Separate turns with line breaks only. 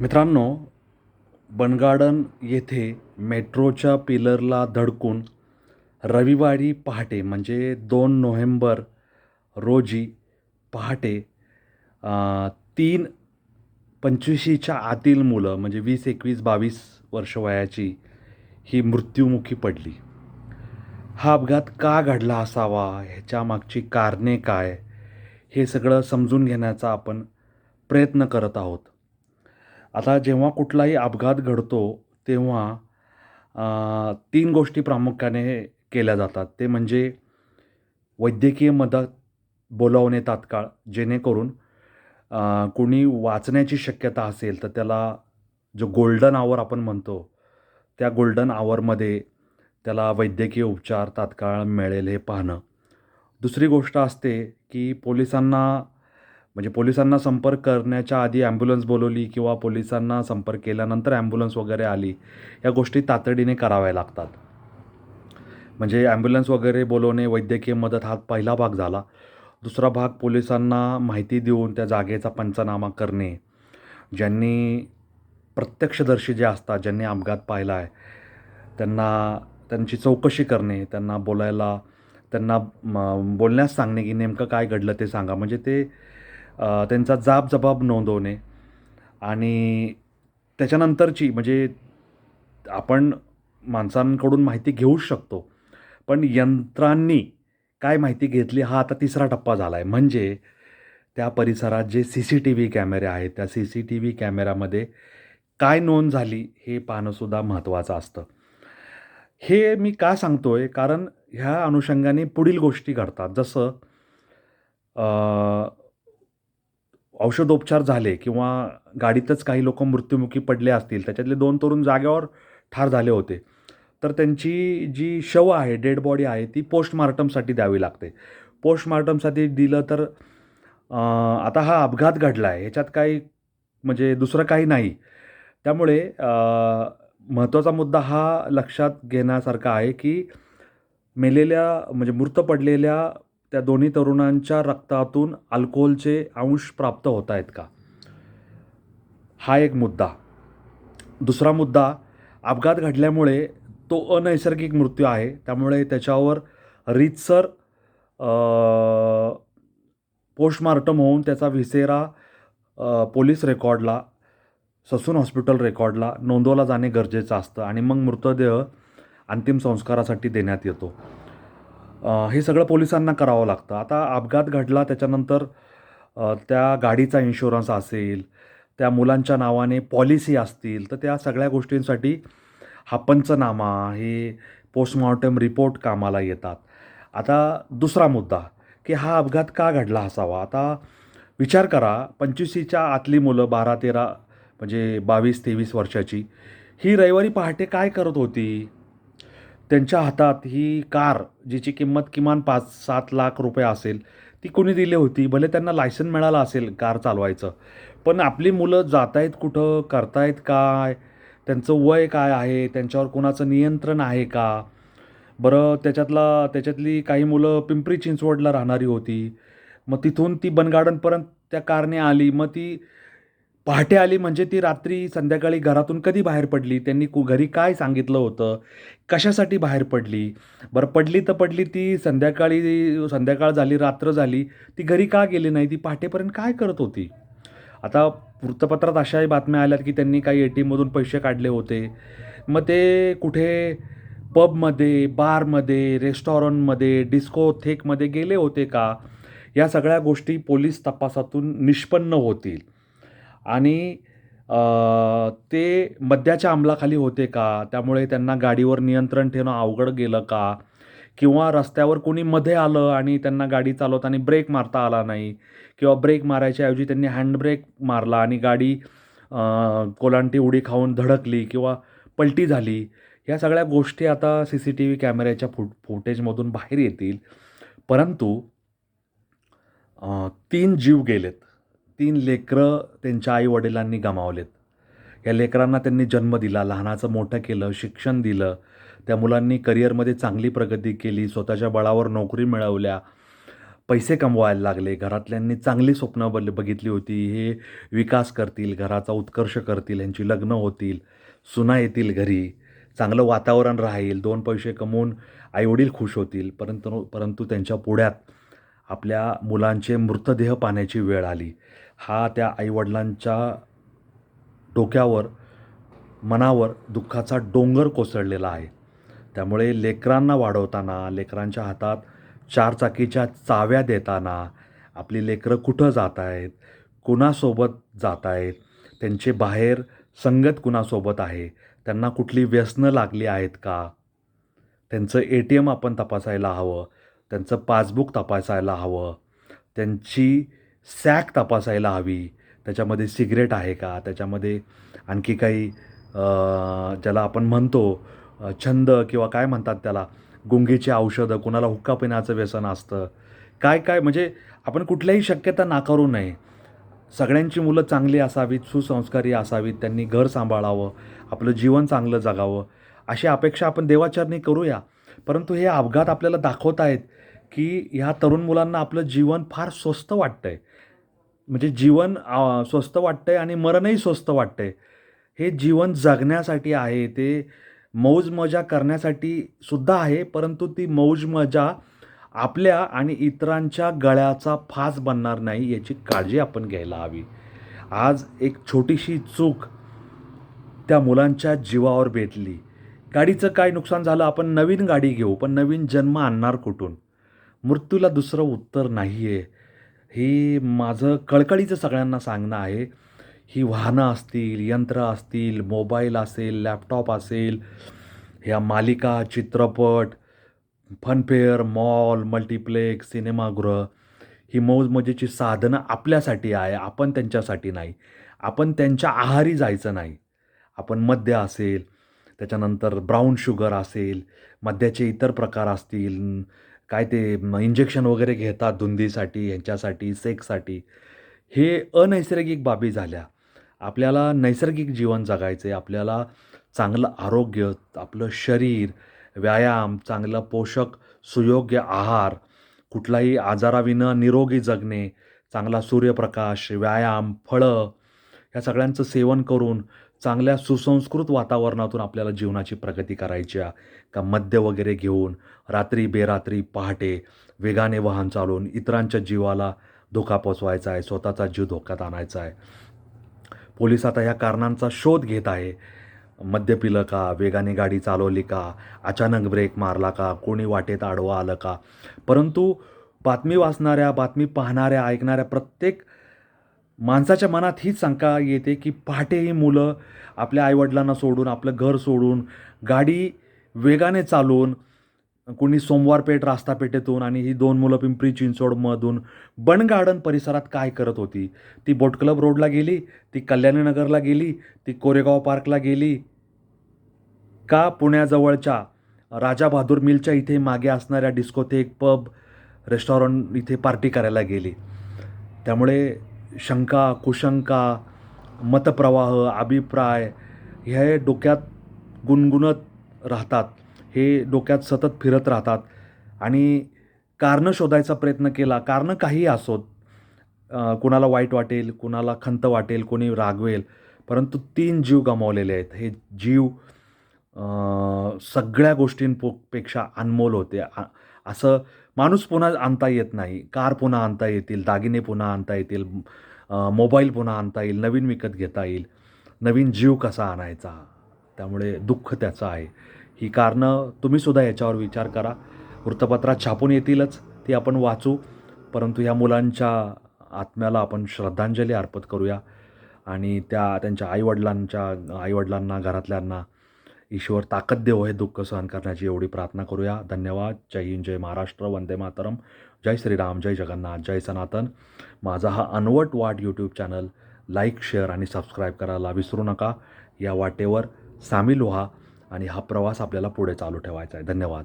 मित्रांनो बनगार्डन येथे मेट्रोच्या पिलरला धडकून रविवारी पहाटे म्हणजे दोन नोव्हेंबर रोजी पहाटे तीन पंचवीशीच्या आतील मुलं म्हणजे वीस एकवीस बावीस वर्ष वयाची ही मृत्युमुखी पडली. हा अपघात का घडला असावा? ह्याच्या मागची कारणे काय? हे सगळं समजून घेण्याचा आपण प्रयत्न करत आहोत. आता जेव्हा कुठलाही अपघात घडतो तेव्हा तीन गोष्टी प्रामुख्याने केल्या जातात. ते म्हणजे वैद्यकीय मदत बोलावणे तात्काळ जेणेकरून कोणी वाचण्याची शक्यता असेल तर त्याला जो गोल्डन आवर आपण म्हणतो त्या गोल्डन आवरमध्ये त्याला वैद्यकीय उपचार तात्काळ मिळेल हे पाहणं. दुसरी गोष्ट असते की पोलिसांना म्हणजे पोलिसांना संपर्क करण्याच्या आधी ॲम्ब्युलन्स बोलवली किंवा पोलिसांना संपर्क केल्यानंतर ॲम्ब्युलन्स वगैरे आली या गोष्टी तातडीने कराव्या लागतात. म्हणजे ॲम्ब्युलन्स वगैरे बोलवणे वैद्यकीय मदत हा पहिला भाग झाला. दुसरा भाग पोलिसांना माहिती देऊन त्या जागेचा पंचनामा करणे. ज्यांनी प्रत्यक्षदर्शी जे असतात ज्यांनी अपघात पाहिला आहे त्यांना त्यांची चौकशी करणे त्यांना बोलायला त्यांना बोलण्यास सांगणे की नेमकं काय घडलं ते सांगा. म्हणजे ते त्यांचा जाबजबाब नोंदवणे आणि त्याच्यानंतरची म्हणजे आपण माणसांकडून माहिती घेऊच शकतो. पण यंत्रांनी काय माहिती घेतली हा आता तिसरा टप्पा झाला आहे म्हणजे त्या परिसरात जे सी सी टी व्ही कॅमेरे आहेत त्या सी सी टी व्ही कॅमेऱ्यामध्ये काय नोंद झाली हे पाहणंसुद्धा महत्त्वाचं असतं. हे मी का सांगतो आहे कारण ह्या अनुषंगाने पुढील गोष्टी घडतात. जसं औषधोपचार झाले किंवा गाडीतच काही लोक मृत्युमुखी पडले असतील त्याच्यातले दोन तरुण जागेवर ठार झाले होते. तर त्यांची जी शव आहे डेड बॉडी आहे ती पोस्टमार्टमसाठी द्यावी लागते. पोस्टमार्टमसाठी दिलं तर आता हा अपघात घडला आहे ह्याच्यात काही म्हणजे दुसरं काही नाही. त्यामुळे महत्त्वाचा मुद्दा हा लक्षात घेण्यासारखा आहे की मेलेल्या म्हणजे मृत पडलेल्या त्या दोन्ही तरुणांच्या रक्तातून अल्कोहोलचे अंश प्राप्त होत आहेत का? हा एक मुद्दा. दुसरा मुद्दा अपघात घडल्यामुळे तो अनैसर्गिक मृत्यू आहे. त्यामुळे त्याच्यावर रीतसर पोस्टमार्टम होऊन त्याचा विसेरा पोलीस रेकॉर्डला ससून हॉस्पिटल रेकॉर्डला नोंदवला जाणे गरजेचं असतं आणि मग मृतदेह अंतिम संस्कारासाठी देण्यात येतो. हे सगळं पोलिसांना करावं लागतं. आता अपघात घडला त्याच्यानंतर त्या गाडीचा इन्शुरन्स असेल त्या मुलांच्या नावाने पॉलिसी असतील तर त्या सगळ्या गोष्टींसाठी हा पंचनामा हे पोस्टमॉर्टम रिपोर्ट कामाला येतात. आता दुसरा मुद्दा की हा अपघात का घडला असावा? आता विचार करा पंचवीसीच्या आतली मुलं बारा तेरा म्हणजे बावीस तेवीस वर्षाची ही रविवारी पहाटे काय करत होती? त्यांच्या हातात ही कार जिची किंमत किमान पाच सात लाख रुपये असेल ती कोणी दिली होती? भले त्यांना लायसन मिळालं असेल कार चालवायचं पण आपली मुलं जात आहेत कुठं? करतायत काय? त्यांचं वय काय आहे? त्यांच्यावर कोणाचं नियंत्रण आहे का? बरं त्याच्यातला त्याच्यातली काही मुलं पिंपरी चिंचवडला राहणारी होती. मग तिथून ती बनगार्डनपर्यंत त्या कारने आली. मग ती पहाटे आली म्हणजे ती रात्री संध्याकाळी घरातून कधी बाहेर पडली? त्यांनी कु घरी काय सांगितलं होतं? कशासाठी बाहेर पडली? बरं पडली तर पडली ती संध्याकाळी संध्याकाळ झाली रात्र झाली ती घरी का गेली नाही? ती पहाटेपर्यंत काय करत होती? आता वृत्तपत्रात अशाही बातम्या आल्यात की त्यांनी काही ए टी एममधून पैसे काढले होते. मग ते कुठे पबमध्ये बारमध्ये रेस्टॉरंटमध्ये डिस्कोथेकमध्ये गेले होते का? या सगळ्या गोष्टी पोलीस तपासातून निष्पन्न होतील. आणि ते मद्याच्या अंमलाखाली होते का? त्यामुळे त्यांना गाडीवर नियंत्रण ठेवणं अवघड गेलं का? किंवा रस्त्यावर कोणी मध्ये आलं आणि त्यांना गाडी चालवताना ब्रेक मारता आला नाही? किंवा ब्रेक मारायच्या ऐवजी त्यांनी हँडब्रेक मारला आणि गाडी कोलांटी उडी खाऊन धडकली किंवा पलटी झाली? ह्या सगळ्या गोष्टी आता सी सी टी व्ही कॅमेऱ्याच्या फुट फुटेजमधून बाहेर येतील. परंतु तीन जीव गेलेत. तीन लेकरं त्यांच्या आईवडिलांनी गमावलेत. या लेकरांना त्यांनी जन्म दिला लहानाचं मोठं केलं शिक्षण दिलं. त्या मुलांनी करिअरमध्ये चांगली प्रगती केली स्वतःच्या बळावर नोकरी मिळवल्या पैसे कमवायला लागले घरातल्यांनी चांगली स्वप्न बल बघितली होती. हे विकास करतील घराचा उत्कर्ष करतील यांची लग्न होतील सुना येतील घरी चांगलं वातावरण राहील दोन पैसे कमवून आईवडील खुश होतील परंतु परंतु त्यांच्या पुढ्यात आपल्या मुलांचे मृतदेह पाहण्याची वेळ आली. हा त्या आईवडिलांच्या डोक्यावर मनावर दुःखाचा डोंगर कोसळलेला आहे. त्यामुळे लेकरांना वाढवताना लेकरांच्या हातात चारचाकीच्या चाव्या देताना आपली लेकरं कुठं जात आहेत कुणासोबत जात आहेत त्यांचे बाहेर संगत कुणासोबत आहे त्यांना कुठली व्यसनं लागली आहेत का त्यांचं ए टी एम आपण तपासायला हवं त्यांचं पासबुक तपासायला हवं. त्यांची सॅक तपासायला हवी. त्याच्यामध्ये सिगरेट आहे का? त्याच्यामध्ये आणखी काही ज्याला आपण म्हणतो छंद किंवा काय म्हणतात त्याला? गुंगीची औषधं कुणाला हुक्का पिण्याचं व्यसन असतं. काय काय? म्हणजे आपण कुठल्याही शक्यता नाकारू नये. सगळ्यांची मुलं चांगली असावीत सुसंस्कारी असावीत त्यांनी घर सांभाळावं आपलं जीवन चांगलं जगावं. अशी अपेक्षा आपण देवाचरणी करूया. परंतु हे अपघात आपल्याला दाखवत आहेत की ह्या तरुण मुलांना आपलं जीवन फार स्वस्त वाटतं आहे म्हणजे जीवन स्वस्त वाटतं आहे आणि मरणही स्वस्त वाटतं आहे हे जीवन जगण्यासाठी आहे ते मौज मजा करण्यासाठी सुद्धा आहे परंतु ती मौज मजा आपल्या आणि इतरांच्या गळ्याचा फास बनणार नाही याची काळजी आपण घ्यायला हवी. आज एक छोटीशी चूक त्या मुलांच्या जीवावर बेतली गाडीचं काय नुकसान झालं आपण नवीन गाडी घेऊ पण नवीन जन्म आणणार कुठून? मृत्यूला दुसरं उत्तर नाही आहे हे माझं कळकळीचं सगळ्यांना सांगणं आहे. ही वाहनं असतील यंत्र असतील मोबाईल असेल लॅपटॉप असेल ह्या मालिका चित्रपट फनफेअर मॉल मल्टिप्लेक्स सिनेमागृह ही मौजमजेची साधनं आपल्यासाठी आहे आपण त्यांच्यासाठी नाही. आपण त्यांच्या आहारी जायचं नाही. आपण मद्य असेल त्याच्यानंतर ब्राऊन शुगर असेल मद्याचे इतर प्रकार असतील काय ते इंजेक्शन वगैरे घेतात धुंदीसाठी ह्यांच्यासाठी सेक्ससाठी हे अनैसर्गिक बाबी झाल्या. आपल्याला नैसर्गिक जीवन जगायचं आहे आपल्याला चांगलं आरोग्य आपलं शरीर व्यायाम चांगलं पोषक सुयोग्य आहार कुठलाही आजाराविनं निरोगी जगणे चांगला सूर्यप्रकाश व्यायाम फळं ह्या सगळ्यांचं सेवन करून चांगल्या सुसंस्कृत वातावरणातून आपल्याला जीवनाची प्रगती करायची आहे का मद्य वगैरे घेऊन रात्री बेरात्री पहाटे वेगाने वाहन चालवून इतरांच्या जीवाला धोका पोचवायचा आहे स्वतःचा जीव धोक्यात आणायचा आहे. पोलीस आता ह्या कारणांचा शोध घेत आहे. मद्य पिलं का? वेगाने गाडी चालवली का? अचानक ब्रेक मारला का? कोणी वाटेत आडवा आलं का? परंतु बातमी वाचणाऱ्या बातमी पाहणाऱ्या ऐकणाऱ्या प्रत्येक माणसाच्या मनात हीच शंका येते की पहाटे ही मुलं आपल्या आईवडिलांना सोडून आपलं घर सोडून गाडी वेगाने चालवून कोणी सोमवारपेठ रास्तापेठेतून आणि ही दोन मुलं पिंपरी चिंचवडमधून बन गार्डन परिसरात काय करत होती? ती बोट क्लब रोडला गेली ती कल्याणीनगरला गेली ती कोरेगाव पार्कला गेली का पुण्याजवळच्या राजा बहादूर मिलच्या इथे मागे असणाऱ्या डिस्कोथेक पब रेस्टॉरंट इथे पार्टी करायला गेली? त्यामुळे शंका कुशंका मतप्रवाह अभिप्राय हे डोक्यात गुणगुणत राहतात. हे डोक्यात सतत फिरत राहतात. आणि कारणं शोधायचा प्रयत्न केला कारणं काहीही असोत कुणाला वाईट वाटेल कुणाला खंत वाटेल कोणी रागवेल परंतु तीन जीव गमावलेले आहेत. हे जीव सगळ्या गोष्टींपेक्षा अनमोल होते. आ- असं माणूस पुन्हा आणता येत नाही. कार पुन्हा आणता येतील दागिने पुन्हा आणता येतील मोबाईल पुन्हा आणता येईल नवीन विकत घेता येईल. नवीन जीव कसा आणायचा? त्यामुळे दुःख त्याचं आहे. ही कारणं तुम्हीसुद्धा याच्यावर विचार करा. वृत्तपत्रात छापून येतीलच ती आपण वाचू. परंतु ह्या मुलांच्या आत्म्याला आपण श्रद्धांजली अर्पण करूया. आणि त्या त्यांच्या आईवडिलांच्या आईवडिलांना घरातल्यांना ईश्वर ताकद देव हे दुःख सहन करण्याची एवढी प्रार्थना करूया. धन्यवाद. जय हिंद जय महाराष्ट्र. वंदे मातरम. जय श्रीराम जय जगन्नाथ जय सनातन. माझा हा अनवट वाट यूट्यूब चॅनल लाईक शेअर आणि सबस्क्राईब करायला विसरू नका. या वाटेवर सामील व्हा आणि हा प्रवास आपल्याला पुढे चालू ठेवायचा आहे. धन्यवाद.